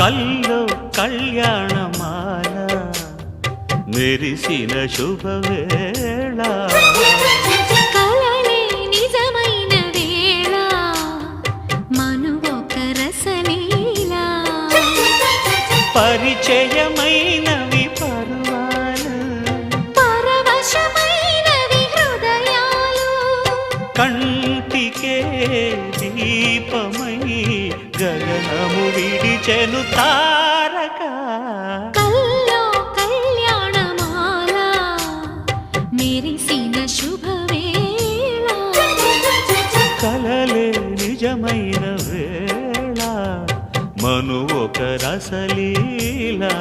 కల్లో కళ్యాణమాల మెరిసిన శుభవేళ. పరిచయమైనవి పర్వాలు పరవశమైనవి హృదయాలు కంటికే దీపమై గగనము విడిచెను తారక. కల్లో కళ్యాణమాల మెరిసిన శుభవేళ. కలలే నిజమైన వేళ మను ఒక రసలీలా.